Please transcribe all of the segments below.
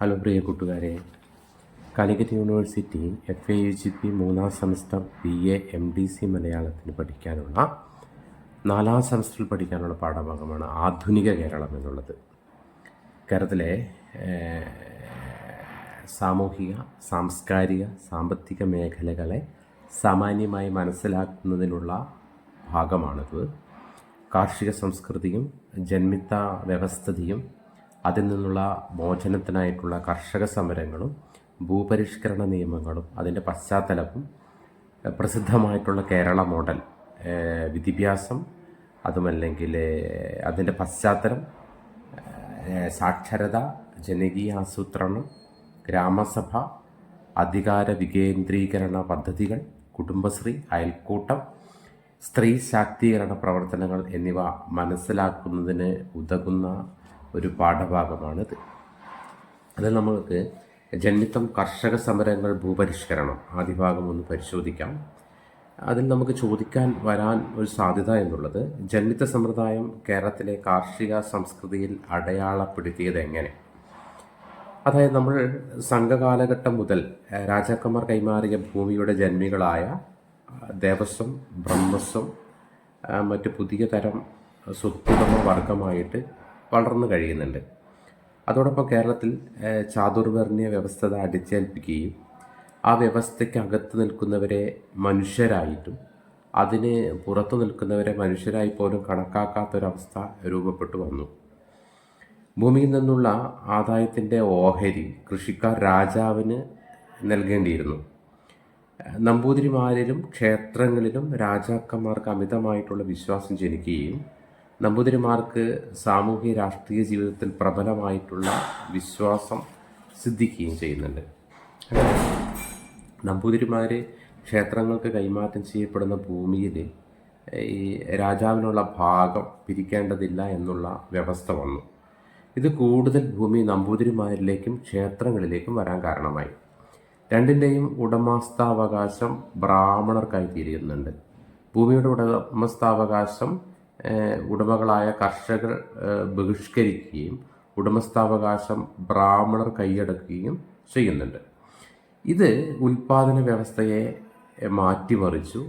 Hello പ്രിയ കൂട്ടുകാരെ. Calicut university F A U G P മൂന്നാം semester B A M D C മലയാളത്തിന് പഠിക്കാനുള്ള നാലാം സെമസ്റ്ററിൽ പഠിക്കാനുള്ള പാഠഭാഗമാണ് ആധുനിക കേരളം എന്നുള്ളത്. കേരളത്തിലെ സാമൂഹിക സാംസ്കാരിക സാമ്പത്തിക മേഖലകളെ സാമാന്യമായി മനസ്സിലാക്കുന്നതിനുള്ള ഭാഗമാണിത്. കാർഷിക സംസ്കൃതിയും ജന്മിത്ത വ്യവസ്ഥിതിയും അതിൽ നിന്നുള്ള മോചനത്തിനായിട്ടുള്ള കർഷക സമരങ്ങളും ഭൂപരിഷ്കരണ നിയമങ്ങളും അതിന്റെ പശ്ചാത്തലവും പ്രസിദ്ധമായിട്ടുള്ള കേരള മോഡൽ വിദ്യാഭ്യാസം അതുമല്ലെങ്കിൽ അതിന്റെ പശ്ചാത്തലം സാക്ഷരത ജനകീയ ആസൂത്രണം ഗ്രാമസഭ അധികാര വികേന്ദ്രീകരണ പദ്ധതികൾ കുടുംബശ്രീ അയൽക്കൂട്ടം സ്ത്രീ ശാക്തീകരണ പ്രവർത്തനങ്ങൾ എന്നിവ മനസ്സിലാക്കുന്നതിന് ഉതകുന്ന ഒരു പാഠഭാഗമാണിത്. അതിൽ നമുക്ക് ജന്മിത്തം കർഷക സമരങ്ങൾ ഭൂപരിഷ്കരണം ആദ്യ ഭാഗം ഒന്ന് പരിശോധിക്കാം. അതിൽ നമുക്ക് ചോദിക്കാൻ വരാൻ ഒരു സാധ്യത എന്നുള്ളത് ജന്മിത്ത സമ്പ്രദായം കേരളത്തിലെ കാർഷിക സംസ്കൃതിയിൽ അടയാളപ്പെടുത്തിയത് എങ്ങനെ? അതായത് നമ്മൾ സംഘകാലഘട്ടം മുതൽ രാജാക്കന്മാർ കൈമാറിയ ഭൂമിയുടെ ജന്മികളായ ദേവസ്വം ബ്രഹ്മസ്വം മറ്റ് പുതിയ തരം സ്വത്തുടമ വർഗമായിട്ട് വളർന്നു കഴിയുന്നുണ്ട്. അതോടൊപ്പം കേരളത്തിൽ ചാതുർവർണിയ വ്യവസ്ഥത അടിച്ചേൽപ്പിക്കുകയും ആ വ്യവസ്ഥയ്ക്കകത്ത് നിൽക്കുന്നവരെ മനുഷ്യരായിട്ടും അതിന് പുറത്തു നിൽക്കുന്നവരെ മനുഷ്യരായി പോലും കണക്കാക്കാത്തൊരവസ്ഥ രൂപപ്പെട്ടു വന്നു. ഭൂമിയിൽ നിന്നുള്ള ആദായത്തിന്റെ ഓഹരി കൃഷിക്കാർ രാജാവിന് നൽകേണ്ടിയിരുന്നു. നമ്പൂതിരിമാരിലും ക്ഷേത്രങ്ങളിലും രാജാക്കന്മാർക്ക് അമിതമായിട്ടുള്ള വിശ്വാസം ജനിക്കുകയും നമ്പൂതിരിമാർക്ക് സാമൂഹ്യ രാഷ്ട്രീയ ജീവിതത്തിൽ പ്രബലമായിട്ടുള്ള വിശ്വാസം സിദ്ധിക്കുകയും ചെയ്യുന്നുണ്ട്. നമ്പൂതിരിമാർ ക്ഷേത്രങ്ങൾക്ക് കൈമാറ്റം ചെയ്യപ്പെടുന്ന ഭൂമിയിൽ ഈ രാജാവിനുള്ള ഭാഗം പിരിക്കേണ്ടതില്ല എന്നുള്ള വ്യവസ്ഥ വന്നു. ഇത് കൂടുതൽ ഭൂമി നമ്പൂതിരിമാരിലേക്കും ക്ഷേത്രങ്ങളിലേക്കും വരാൻ കാരണമായി. രണ്ടിന്റെയും ഉടമസ്ഥാവകാശം ബ്രാഹ്മണർക്കായി തീരുന്നുണ്ട്. ഭൂമിയുടെ ഉടമസ്ഥാവകാശം ഉടമകളായ കർഷകർ ബഹിഷ്കരിക്കുകയും ഉടമസ്ഥാവകാശം ബ്രാഹ്മണർ കൈയടക്കുകയും ചെയ്യുന്നുണ്ട്. ഇത് ഉൽപാദന വ്യവസ്ഥയെ മാറ്റിമറിച്ചു.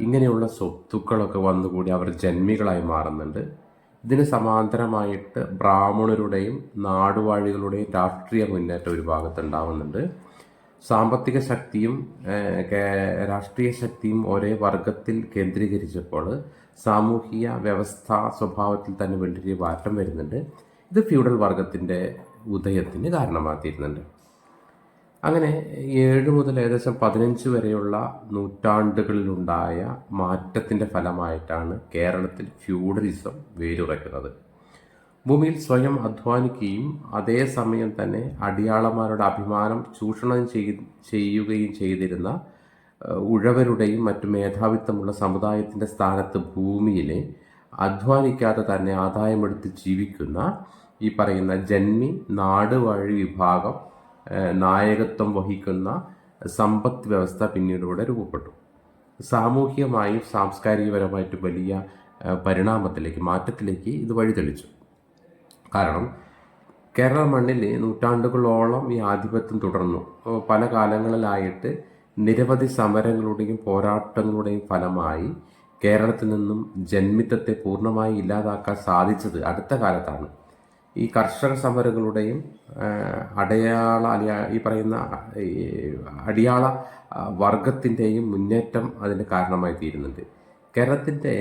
ഇങ്ങനെയുള്ള സ്വത്തുക്കളൊക്കെ വന്നുകൂടി അവർ ജന്മികളായി മാറുന്നുണ്ട്. ഇതിന് സമാന്തരമായിട്ട് ബ്രാഹ്മണരുടെയും നാടുവാഴികളുടെയും രാഷ്ട്രീയ മുന്നേറ്റം ഒരു ഭാഗത്തുണ്ടാവുന്നുണ്ട്. സാമ്പത്തിക ശക്തിയും രാഷ്ട്രീയ ശക്തിയും ഒരേ വർഗത്തിൽ കേന്ദ്രീകരിച്ചപ്പോൾ സാമൂഹിക വ്യവസ്ഥ സ്വഭാവത്തിൽ തന്നെ വലിയ മാറ്റം വരുന്നുണ്ട്. ഇത് ഫ്യൂഡൽ വർഗത്തിന്റെ ഉദയത്തിന് കാരണമാക്കിയിരുന്നുണ്ട്. അങ്ങനെ ഏഴ് മുതൽ ഏകദേശം പതിനഞ്ച് വരെയുള്ള നൂറ്റാണ്ടുകളിലുണ്ടായ മാറ്റത്തിന്റെ ഫലമായിട്ടാണ് കേരളത്തിൽ ഫ്യൂഡലിസം വേരുറയ്ക്കുന്നത്. ഭൂമിയിൽ സ്വയം അധ്വാനിക്കുകയും അതേസമയം തന്നെ അടിയാളന്മാരുടെ അഭിമാനം ചൂഷണം ചെയ്യുകയും ചെയ്തിരുന്ന ഉഴവരുടെയും മറ്റു മേധാവിത്വമുള്ള സമുദായത്തിന്റെ സ്ഥാനത്ത് ഭൂമിയിലെ അധ്വാനിക്കാതെ തന്നെ ആദായമെടുത്ത് ജീവിക്കുന്ന ഈ പറയുന്ന ജന്മി നാട് വഴി വിഭാഗം നായകത്വം വഹിക്കുന്ന സമ്പദ് വ്യവസ്ഥ പിന്നീട് രൂപപ്പെട്ടു. സാമൂഹികമായും സാംസ്കാരികപരമായിട്ടും വലിയ പരിണാമത്തിലേക്ക് മാറ്റത്തിലേക്ക് ഇത് വഴിതെളിച്ചു കാരണം കേരള മണ്ണിൽ നൂറ്റാണ്ടുകളോളം ഈ ആധിപത്യം തുടർന്നു. പല കാലങ്ങളിലായിട്ട് നിരവധി സമരങ്ങളുടെയും പോരാട്ടങ്ങളുടെയും ഫലമായി കേരളത്തിൽ നിന്നും ജന്മിത്തത്തെ പൂർണമായി ഇല്ലാതാക്കാൻ സാധിച്ചത് അടുത്ത കാലത്താണ്. ഈ കർഷക സമരങ്ങളുടെയും അടയാള ഈ പറയുന്ന അടിയാള വർഗത്തിന്റെയും മുന്നേറ്റം അതിന് കാരണമായി തീരുന്നുണ്ട്. കേരളത്തിന്റെ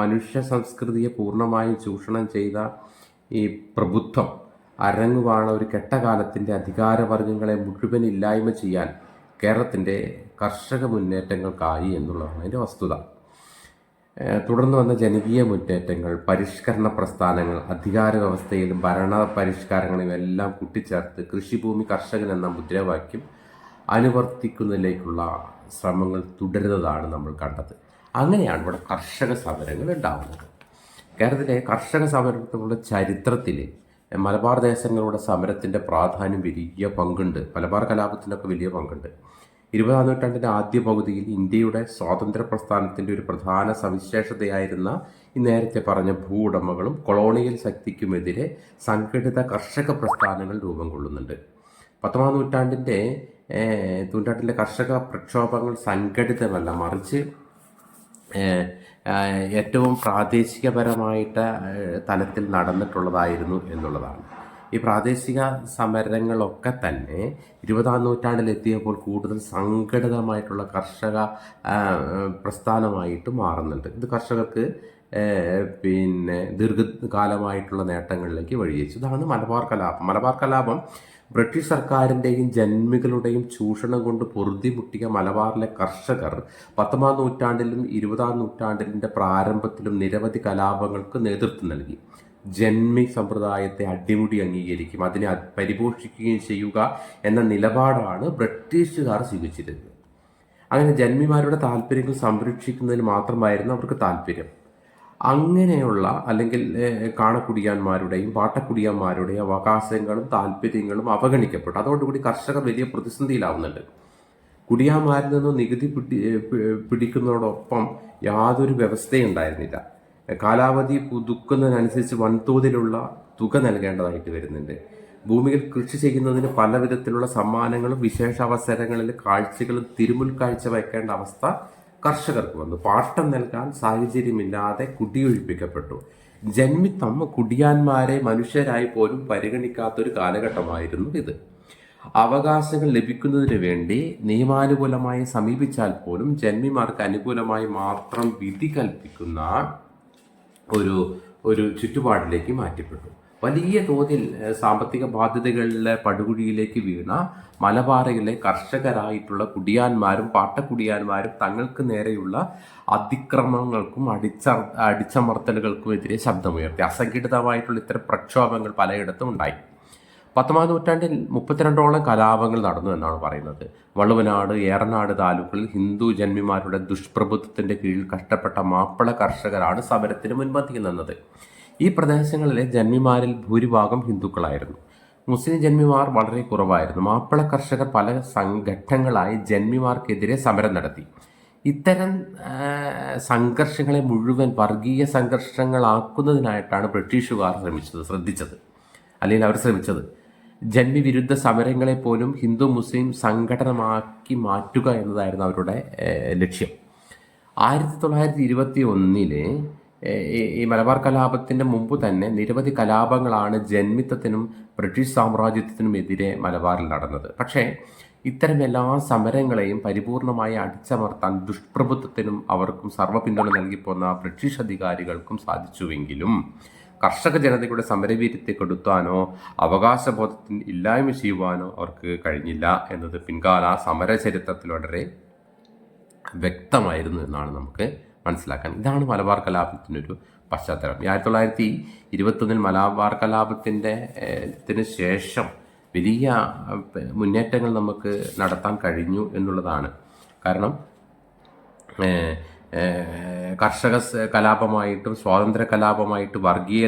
മനുഷ്യ സംസ്കൃതിയെ പൂർണമായും ചൂഷണം ചെയ്ത ഈ പ്രബുദ്ധം അരങ്ങുവാണ ഒരു കെട്ടകാലത്തിന്റെ അധികാരവർഗങ്ങളെ മുഴുവൻ ഇല്ലായ്മ ചെയ്യാൻ കേരളത്തിന്റെ കർഷക മുന്നേറ്റങ്ങൾക്കായി എന്നുള്ളതാണ് അതിന്റെ വസ്തുത. തുടർന്ന് വന്ന ജനകീയ മുന്നേറ്റങ്ങൾ പരിഷ്കരണ പ്രസ്ഥാനങ്ങൾ അധികാര വ്യവസ്ഥയിലും ഭരണ പരിഷ്കാരങ്ങളും എല്ലാം കൂട്ടിച്ചേർത്ത് കൃഷിഭൂമി കർഷകൻ എന്ന മുദ്രാവാക്യം അനുവർത്തിക്കുന്നതിലേക്കുള്ള ശ്രമങ്ങൾ തുടരുന്നതാണ് നമ്മൾ കണ്ടത്. അങ്ങനെയാണ് ഇവിടെ കർഷക സമരങ്ങൾ ഉണ്ടാവുന്നത്. കേരളത്തിലെ കർഷക സമരങ്ങളുടെ ചരിത്രത്തിൽ മലബാർ ദേശങ്ങളുടെ സമരത്തിന്റെ പ്രാധാന്യം വലിയ പങ്കുണ്ട്. മലബാർ കലാപത്തിനൊക്കെ വലിയ പങ്കുണ്ട്. ഇരുപതാം നൂറ്റാണ്ടിന്റെ ആദ്യ പകുതിയിൽ ഇന്ത്യയുടെ സ്വാതന്ത്ര്യ പ്രസ്ഥാനത്തിന്റെ ഒരു പ്രധാന സവിശേഷതയായിരുന്ന ഈ നേരത്തെ പറഞ്ഞ ഭൂ ഉടമകളും കൊളോണിയൽ ശക്തിക്കുമെതിരെ സംഘടിത കർഷക പ്രസ്ഥാനങ്ങൾ രൂപം കൊള്ളുന്നുണ്ട്. പത്തൊമ്പതാം നൂറ്റാണ്ടിന്റെ നൂറ്റാണ്ടിലെ കർഷക പ്രക്ഷോഭങ്ങൾ സംഘടിതമല്ല. മറിച്ച് ഏറ്റവും പ്രാദേശികപരമായിട്ട് തലത്തിൽ നടന്നിട്ടുള്ളതായിരുന്നു എന്നുള്ളതാണ്. ഈ പ്രാദേശിക സമരങ്ങളൊക്കെ തന്നെ ഇരുപതാം നൂറ്റാണ്ടിലെത്തിയപ്പോൾ കൂടുതൽ സംഘടിതമായിട്ടുള്ള കർഷക പ്രസ്ഥാനമായിട്ട് മാറുന്നുണ്ട്. ഇത് കർഷകർക്ക് പിന്നെ ദീർഘകാലമായിട്ടുള്ള നേട്ടങ്ങളിലേക്ക് വഴിവെച്ചു ഇതാണ് മലബാർ കലാപം. മലബാർ കലാപം ബ്രിട്ടീഷ് സർക്കാരിന്റെയും ജന്മികളുടെയും ചൂഷണം കൊണ്ട് പൊറുതിമുട്ടിയ മലബാറിലെ കർഷകർ പത്തൊമ്പതാം നൂറ്റാണ്ടിലും ഇരുപതാം നൂറ്റാണ്ടിന്റെ പ്രാരംഭത്തിലും നിരവധി കലാപങ്ങൾക്ക് നേതൃത്വം നൽകി. ജന്മി സമ്പ്രദായത്തെ അടിമുടി അംഗീകരിക്കും അതിനെ അത് പരിപോഷിക്കുകയും ചെയ്യുക എന്ന നിലപാടാണ് ബ്രിട്ടീഷുകാർ സ്വീകരിച്ചിരുന്നത്. അങ്ങനെ ജന്മിമാരുടെ താല്പര്യങ്ങൾ സംരക്ഷിക്കുന്നതിന് മാത്രമായിരുന്നു അവർക്ക് താല്പര്യം. അങ്ങനെയുള്ള അല്ലെങ്കിൽ കാണക്കുടിയാന്മാരുടെയും പാട്ടക്കുടിയാന്മാരുടെയും അവകാശങ്ങളും താല്പര്യങ്ങളും അവഗണിക്കപ്പെട്ടു. അതോടുകൂടി കർഷകർ വലിയ പ്രതിസന്ധിയിലാവുന്നുണ്ട്. കുടിയാന്മാരിൽ നിന്നും നികുതി പിടി പിടിക്കുന്നതോടൊപ്പം യാതൊരു വ്യവസ്ഥയും ഉണ്ടായിരുന്നില്ല കാലാവധി പുതുക്കുന്നതിനനുസരിച്ച് വൻതോതിലുള്ള തുക നൽകേണ്ടതായിട്ട് വരുന്നുണ്ട്. ഭൂമിയിൽ കൃഷി ചെയ്യുന്നതിന് പല വിധത്തിലുള്ള സമ്മാനങ്ങളും വിശേഷ അവസരങ്ങളിൽ കാഴ്ചകളും തിരുമുൽ കാഴ്ച വയ്ക്കേണ്ട അവസ്ഥ കർഷകർക്ക് വന്നു. പാട്ടം നൽകാൻ സാഹചര്യമില്ലാതെ കുടിയൊഴിപ്പിക്കപ്പെട്ടു. ജന്മിത്തം കുടിയാന്മാരെ മനുഷ്യരായി പോലും പരിഗണിക്കാത്തൊരു കാലഘട്ടമായിരുന്നു ഇത്. അവകാശങ്ങൾ ലഭിക്കുന്നതിന് വേണ്ടി നിയമാനുകൂലമായി സമീപിച്ചാൽ പോലും ജന്മിമാർക്ക് അനുകൂലമായി മാത്രം വിധി കൽപ്പിക്കുന്ന ഒരു ഒരു ചുറ്റുപാടിലേക്ക് മാറ്റപ്പെട്ടു. വലിയ തോതിൽ സാമ്പത്തിക ബാധ്യതകളിലെ പടുകുഴിയിലേക്ക് വീണ മലബാറയിലെ കർഷകരായിട്ടുള്ള കുടിയാന്മാരും പാട്ടക്കുടിയാന്മാരും തങ്ങൾക്ക് നേരെയുള്ള അതിക്രമങ്ങൾക്കും അടിച്ച അടിച്ചമർത്തലുകൾക്കും എതിരെ ശബ്ദമുയർത്തി. അസംഘടിതമായിട്ടുള്ള ഇത്തരം പ്രക്ഷോഭങ്ങൾ പലയിടത്തും ഉണ്ടായി. പത്തൊമ്പതാം നൂറ്റാണ്ടിൽ മുപ്പത്തിരണ്ടോളം കലാപങ്ങൾ നടന്നു എന്നാണ് പറയുന്നത്. വള്ളുവനാട് ഏറനാട് താലൂക്കുകളിൽ ഹിന്ദു ജന്മിമാരുടെ ദുഷ്പ്രഭുത്വത്തിന്റെ കീഴിൽ കഷ്ടപ്പെട്ട മാപ്പിള കർഷകരാണ് സമരത്തിന് മുൻപന്തിയിൽ നിന്നത്. ഈ പ്രദേശങ്ങളിലെ ജന്മിമാരിൽ ഭൂരിഭാഗം ഹിന്ദുക്കളായിരുന്നു. മുസ്ലിം ജന്മിമാർ വളരെ കുറവായിരുന്നു. മാപ്പിള കർഷകർ പല സംഘട്ടങ്ങളായി ജന്മിമാർക്കെതിരെ സമരം നടത്തി. ഇത്തരം സംഘർഷങ്ങളെ മുഴുവൻ വർഗീയ സംഘർഷങ്ങളാക്കുന്നതിനായിട്ടാണ് ബ്രിട്ടീഷുകാർ ശ്രമിച്ചത് ശ്രദ്ധിച്ചത്. അല്ലെങ്കിൽ അവർ ശ്രമിച്ചത്. ജന്മി വിരുദ്ധ സമരങ്ങളെ പോലും ഹിന്ദു മുസ്ലിം സംഘടനമാക്കി മാറ്റുക എന്നതായിരുന്നു അവരുടെ ലക്ഷ്യം. ആയിരത്തി തൊള്ളായിരത്തി ഇരുപത്തി ഒന്നിൽ ഈ മലബാർ കലാപത്തിന്റെ മുമ്പ് തന്നെ നിരവധി കലാപങ്ങളാണ് ജന്മിത്തത്തിനും ബ്രിട്ടീഷ് സാമ്രാജ്യത്തിനും എതിരെ മലബാറിൽ നടന്നത്. പക്ഷേ ഇത്തരം എല്ലാ സമരങ്ങളെയും പരിപൂർണമായി അടിച്ചമർത്താൻ ദുഷ്പ്രഭുത്വത്തിനും അവർക്കും സർവ പിന്തുണ നൽകിപ്പോന്ന ബ്രിട്ടീഷ് അധികാരികൾക്കും സാധിച്ചുവെങ്കിലും കർഷക ജനതയുടെ സമരവീര്യത്തെ കെടുത്താനോ അവകാശബോധത്തിന് ഇല്ലായ്മ ചെയ്യുവാനോ അവർക്ക് കഴിഞ്ഞില്ല എന്നത് പിൻകാല സമര ചരിത്രത്തിൽ വളരെ വ്യക്തമായിരുന്നു എന്നാണ് നമുക്ക് മനസ്സിലാക്കാൻ. ഇതാണ് മലബാർ കലാപത്തിനൊരു പശ്ചാത്തലം. ആയിരത്തി തൊള്ളായിരത്തി ഇരുപത്തൊന്നിൽ മലബാർ കലാപത്തിന്റെ ത്തിന് ശേഷം വലിയ മുന്നേറ്റങ്ങൾ നമുക്ക് നടത്താൻ കഴിഞ്ഞു എന്നുള്ളതാണ്. കാരണം കർഷക കലാപമായിട്ടും സ്വാതന്ത്ര്യ കലാപമായിട്ടും വർഗീയ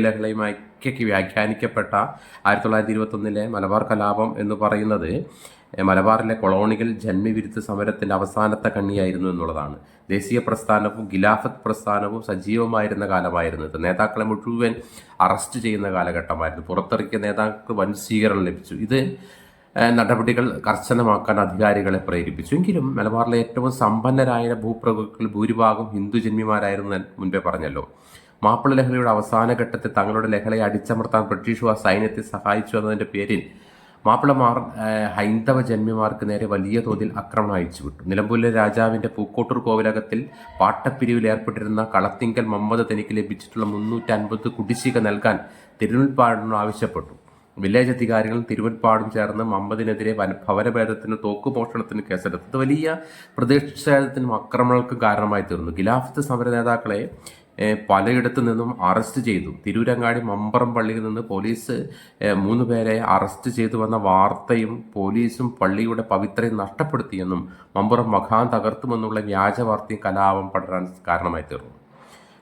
ലഹളയുമായിക്കൊക്കെ വ്യാഖ്യാനിക്കപ്പെട്ട ആയിരത്തി തൊള്ളായിരത്തി ഇരുപത്തൊന്നിലെ മലബാർ കലാപം എന്ന് പറയുന്നത് മലബാറിലെ കൊളോണിയൽ ജന്മിവിരുദ്ധ സമരത്തിന്റെ അവസാനത്തെ കണ്ണിയായിരുന്നു എന്നുള്ളതാണ്. ദേശീയ പ്രസ്ഥാനവും ഖിലാഫത്ത് പ്രസ്ഥാനവും സജീവമായിരുന്ന കാലമായിരുന്നു ഇത്. നേതാക്കളെ മുഴുവൻ അറസ്റ്റ് ചെയ്യുന്ന കാലഘട്ടമായിരുന്നു. പുറത്തിറക്കിയ നേതാക്കൾക്ക് വൻ സ്വീകരണം ലഭിച്ചു. ഇത് നടപടികൾ കർശനമാക്കാൻ അധികാരികളെ പ്രേരിപ്പിച്ചു. എങ്കിലും മലബാറിലെ ഏറ്റവും സമ്പന്നരായ ഭൂപ്രഭുക്കൾ ഭൂരിഭാഗം ഹിന്ദു ജന്മിമാരായിരുന്നു മുൻപേ പറഞ്ഞല്ലോ. മാപ്പിള ലഹളയുടെ അവസാന ഘട്ടത്തിൽ തങ്ങളുടെ ലഹളയെ അടിച്ചമർത്താൻ ബ്രിട്ടീഷുകാർ സൈന്യത്തെ സഹായിച്ചു എന്നതിന്റെ പേരിൽ മാപ്പിളമാർ ഹൈന്ദവ ജന്മിമാർക്ക് നേരെ വലിയ തോതിൽ ആക്രമണം അയച്ചുവിട്ടു നിലമ്പൂരിലെ രാജാവിന്റെ പൂക്കോട്ടൂർ കോവിലകത്തിൽ പാട്ടപ്പിരിവിൽ ഏർപ്പെട്ടിരുന്ന കളത്തിങ്കൽ മുഹമ്മദ് തനിക്ക് ലഭിച്ചിട്ടുള്ള മുന്നൂറ്റി അൻപത് കുടിശ്ശിക നൽകാൻ തിരുനുൽപ്പാടനം ആവശ്യപ്പെട്ടു. വില്ലേജ് അധികാരികളും തിരുവൻപാടും ചേർന്ന് മമ്മദിനെതിരെ വന ഭവനഭേദത്തിന് തോക്കുമോഷണത്തിന് കേസെടുത്തു. ഇത് വലിയ പ്രതിഷേധത്തിനും ആക്രമണങ്ങൾക്കും കാരണമായി തീർന്നു. ഖിലാഫത്ത് സമര നേതാക്കളെ പലയിടത്തു നിന്നും അറസ്റ്റ് ചെയ്തു. തിരൂരങ്ങാടി മമ്പറം പള്ളിയിൽ നിന്ന് പോലീസ് മൂന്ന് പേരെ അറസ്റ്റ് ചെയ്തു വന്ന വാർത്തയും പോലീസും പള്ളിയുടെ പവിത്രയും നഷ്ടപ്പെടുത്തിയെന്നും മമ്പറം മഖാൻ തകർത്തുമെന്നുള്ള വ്യാജ വാർത്തയും കലാപം പടരാൻ കാരണമായി തീർന്നു.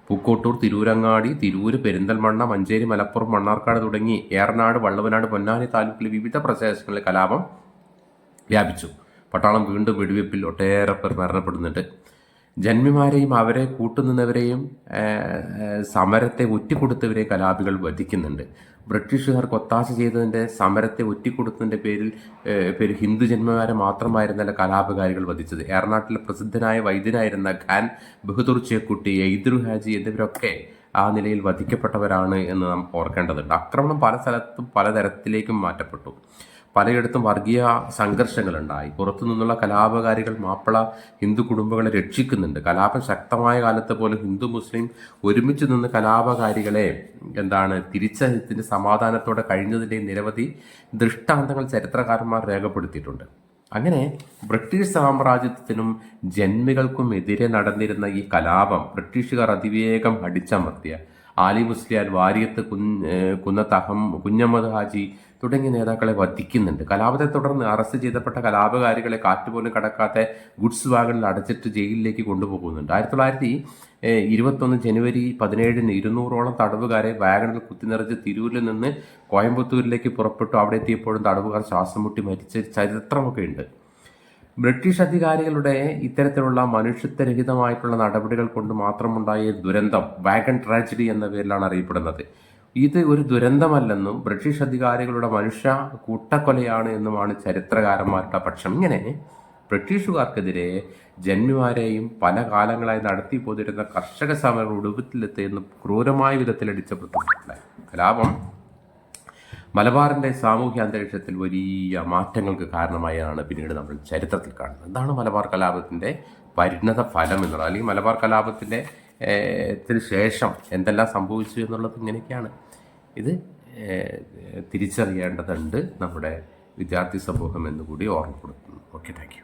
പൂക്കോട്ടൂർ തിരൂരങ്ങാടി തിരൂര് പെരിന്തൽമണ്ണ മഞ്ചേരി മലപ്പുറം മണ്ണാർക്കാട് തുടങ്ങി ഏറനാട് വള്ളവനാട് പൊന്നാനി താലൂക്കിലെ വിവിധ പ്രദേശങ്ങളിൽ കലാപം വ്യാപിച്ചു. പട്ടാളം വീണ്ടും വെടിവെപ്പിൽ ഒട്ടേറെ പേർ മരണപ്പെടുന്നുണ്ട്. ജന്മിമാരെയും അവരെ കൂട്ടുനിന്നവരെയും സമരത്തെ ഒറ്റിക്കൊടുത്തവരെ കലാപികൾ വധിക്കുന്നുണ്ട്. ബ്രിട്ടീഷുകാർക്ക് ഒത്താശ ചെയ്തതിന്റെ സമരത്തെ ഒറ്റിക്കൊടുത്തതിന്റെ പേരിൽ പേര് ഹിന്ദു ജന്മമാരെ മാത്രമായിരുന്നല്ല കലാപകാരികൾ വധിച്ചത്. എറണാട്ടിലെ പ്രസിദ്ധനായ വൈദ്യനായിരുന്ന ഖാൻ ബഹദൂർ ചേക്കുട്ടി ഹാജി എന്നിവരൊക്കെ ആ നിലയിൽ വധിക്കപ്പെട്ടവരാണ് എന്ന് നാം ഓർക്കേണ്ടതുണ്ട്. ആക്രമണം പല സ്ഥലത്തും പലതരത്തിലേക്കും മാറ്റപ്പെട്ടു. പലയിടത്തും വർഗീയ സംഘർഷങ്ങളുണ്ടായി. പുറത്തു നിന്നുള്ള കലാപകാരികൾ മാപ്പിള ഹിന്ദു കുടുംബങ്ങളെ രക്ഷിക്കുന്നുണ്ട്. കലാപം ശക്തമായ കാലത്ത് പോലും ഹിന്ദു മുസ്ലിം ഒരുമിച്ച് നിന്ന് കലാപകാരികളെ എന്താണ് തിരിച്ചതിന്റെ സമാധാനത്തോടെ കഴിഞ്ഞതിന്റെ നിരവധി ദൃഷ്ടാന്തങ്ങൾ ചരിത്രകാരന്മാർ രേഖപ്പെടുത്തിയിട്ടുണ്ട്. അങ്ങനെ ബ്രിട്ടീഷ് സാമ്രാജ്യത്തിനും ജന്മികൾക്കും എതിരെ നടന്നിരുന്ന ഈ കലാപം ബ്രിട്ടീഷുകാർ അതിവേഗം അടിച്ചമർത്തിയ. ആലി മുസ്ലിയാൽ വാര്യത്ത് കുൻ കുന്നത്തഹം കുഞ്ഞമ്മദ് ഹാജി തുടങ്ങിയ നേതാക്കളെ വധിക്കുന്നുണ്ട്. കലാപത്തെ തുടർന്ന് അറസ്റ്റ് ചെയ്തപ്പെട്ട കലാപകാരികളെ കാറ്റുപോലും കടക്കാത്ത ഗുഡ്സ് വാഗണിൽ അടച്ചിട്ട് ജയിലിലേക്ക് കൊണ്ടുപോകുന്നുണ്ട്. ആയിരത്തി തൊള്ളായിരത്തി ഇരുപത്തൊന്ന് ജനുവരി പതിനേഴിന് ഇരുന്നൂറോളം തടവുകാരെ വാഗണിൽ കുത്തിനിറച്ച് തിരൂരിൽ നിന്ന് കോയമ്പത്തൂരിലേക്ക് പുറപ്പെട്ടു. അവിടെ എത്തിയപ്പോഴും തടവുകാർ ശ്വാസം മുട്ടി മരിച്ച ചരിത്രമൊക്കെ ഉണ്ട്. ബ്രിട്ടീഷ് അധികാരികളുടെ ഇത്തരത്തിലുള്ള മനുഷ്യത്വരഹിതമായിട്ടുള്ള നടപടികൾ കൊണ്ട് മാത്രമുണ്ടായ ദുരന്തം വാഗൺ ട്രാജഡി എന്ന പേരിലാണ് അറിയപ്പെടുന്നത്. ഇത് ഒരു ദുരന്തമല്ലെന്നും ബ്രിട്ടീഷ് അധികാരികളുടെ മനുഷ്യ കൂട്ടക്കൊലയാണ് എന്നുമാണ് ചരിത്രകാരന്മാരുടെ പക്ഷം. ഇങ്ങനെ ബ്രിട്ടീഷുകാർക്കെതിരെ ജന്മിമാരെയും പല കാലങ്ങളായി നടത്തി പോതിരുന്ന കർഷക സമരം ഒടുവിലെത്തിയെന്ന് ക്രൂരമായ വിധത്തിലടിച്ച പ്രത്യക്ഷമുണ്ടായി കലാപം മലബാറിന്റെ സാമൂഹ്യ അന്തരീക്ഷത്തിൽ വലിയ മാറ്റങ്ങൾക്ക് കാരണമായാണ് പിന്നീട് നമ്മൾ ചരിത്രത്തിൽ കാണുന്നത്. എന്താണ് മലബാർ കലാപത്തിന്റെ പരിണത ഫലം എന്നുള്ളത്? അല്ലെങ്കിൽ മലബാർ കലാപത്തിന്റെ ശേഷം എന്തെല്ലാം സംഭവിച്ചു എന്നുള്ളത് ഇങ്ങനെയൊക്കെയാണ് ഇത് തിരിച്ചറിയേണ്ടതുണ്ട് നമ്മുടെ വിദ്യാർത്ഥി സമൂഹം എന്നുകൂടി ഓർമ്മപ്പെടുത്തുന്നു. Okay thank